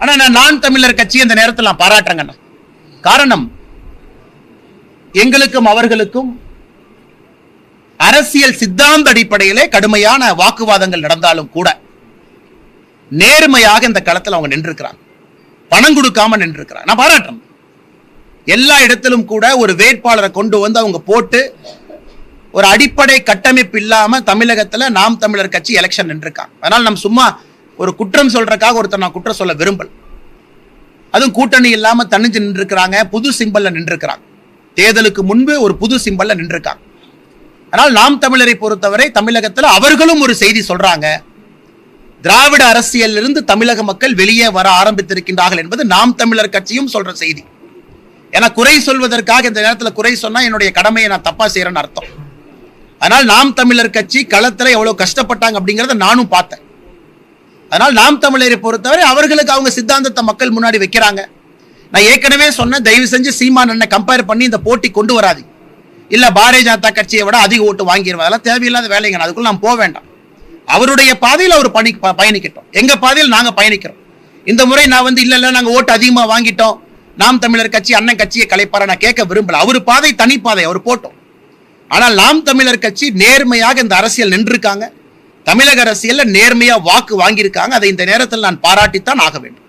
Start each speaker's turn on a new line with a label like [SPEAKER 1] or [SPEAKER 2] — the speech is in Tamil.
[SPEAKER 1] ஆனா நான் நான் தமிழர் கட்சி அந்த நேரத்தில் நான் பாராட்டுறேங்கண்ணா காரணம் எங்களுக்கும் அவர்களுக்கும் அரசியல் சித்தாந்த அடிப்படையிலே கடுமையான வாக்குவாதங்கள் நடந்தாலும் கூட நேர்மையாக இந்த களத்தில் அவங்க நின்றுக்கிறாங்க பணம் கொடுக்காம நின்றுக்கிறாங்க நான் பாராட்டுறேன். எல்லா இடத்திலும் கூட ஒரு வேட்பாளரை கொண்டு வந்து அவங்க போட்டு ஒரு அடிப்படை கட்டமைப்பு இல்லாமல் தமிழகத்தில் நாம் தமிழர் கட்சி எலெக்ஷன் நின்றுருக்காங்க. அதனால் நம்ம சும்மா ஒரு குற்றம் சொல்கிறக்காக ஒருத்தர் நான் குற்றம் சொல்ல விரும்பல். அதுவும் கூட்டணி இல்லாமல் தனிஞ்சு நின்றுருக்கிறாங்க புது சிம்பலில் நின்றுருக்கிறாங்க. தேர்தலுக்கு முன்பு ஒரு புது சிம்பலில் நின்றுருக்காங்க. ஆனால் நாம் தமிழரை பொறுத்தவரை தமிழகத்தில் அவர்களும் ஒரு செய்தி சொல்கிறாங்க திராவிட அரசியலில் இருந்து தமிழக மக்கள் வெளியே வர ஆரம்பித்திருக்கின்றார்கள் என்பது நாம் தமிழர் கட்சியும் சொல்கிற செய்தி. ஏன்னா குறை சொல்வதற்காக இந்த நேரத்தில் குறை சொன்னால் என்னுடைய கடமையை நான் தப்பாக செய்கிறேன்னு அர்த்தம். அதனால் நாம் தமிழர் கட்சி களத்தில் எவ்வளோ கஷ்டப்பட்டாங்க அப்படிங்கிறத நானும் பார்த்தேன். அதனால் நாம் தமிழரை பொறுத்தவரை அவர்களுக்கு அவங்க சித்தாந்தத்தை மக்கள் முன்னாடி வைக்கிறாங்க. நான் ஏற்கனவே சொன்னேன் தயவு செஞ்சு சீமான் அண்ணன் கம்பேர் பண்ணி இந்த போட்டி கொண்டு வராது இல்லை பாரதிய ஜனதா கட்சியை விட அதிக ஓட்டு வாங்கிடுவேன் அதெல்லாம் தேவையில்லாத வேலைங்க நான் அதுக்குள்ள நான் போக வேண்டாம். அவருடைய பாதையில் அவர் பணி ப- பயணிக்கட்டும். எங்கள் பாதையில் நாங்கள் பயணிக்கிறோம். இந்த முறை நான் வந்து இல்லை இல்லை நாங்கள் ஓட்டு அதிகமாக வாங்கிட்டோம். நாம் தமிழர் கட்சி அண்ணன் கட்சியை கலைப்பார? நான் கேட்க விரும்பல. அவர் பாதை தனி பாதை அவர் போட்டோம். ஆனால் நாம் தமிழர் கட்சி நேர்மையாக இந்த அரசியல் நின்றுருக்காங்க. தமிழக அரசியலில் நேர்மையாக வாக்கு வாங்கியிருக்காங்க. அதை இந்த நேரத்தில் நான் பாராட்டித்தான் ஆக வேண்டும்.